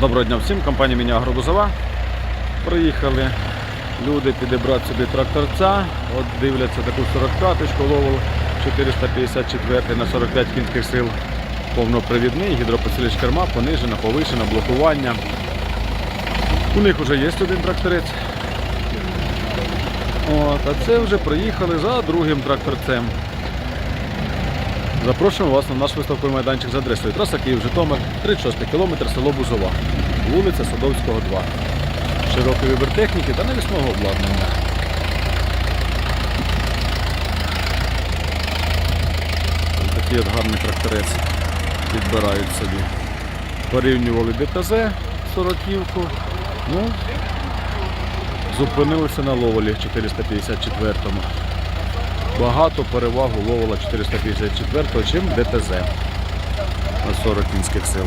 Доброго дня всім, компанія Міня Агробузова. Приїхали люди підібрати собі тракторця. От дивляться таку 45-ку Ловел 454 на 45 кінських сил. Повнопривідний, гідропосиліч керма, понижена, повишена, блокування. У них вже є один тракторець. От, а це вже приїхали за другим тракторцем. Запрошуємо вас на наш виставковий майданчик за адресою траса Київ-Житомир, 36 км, село Бузова, вулиця Садовського, 2. Широкий вибір техніки та навісного обладнання. Ось Такий от гарний тракторець підбирають собі. Порівнювали ДТЗ 40-ку. Ну, зупинилися на ловолі 454-му багато перевагу ловила 454 чим ДТЗ на 40 кінських сил.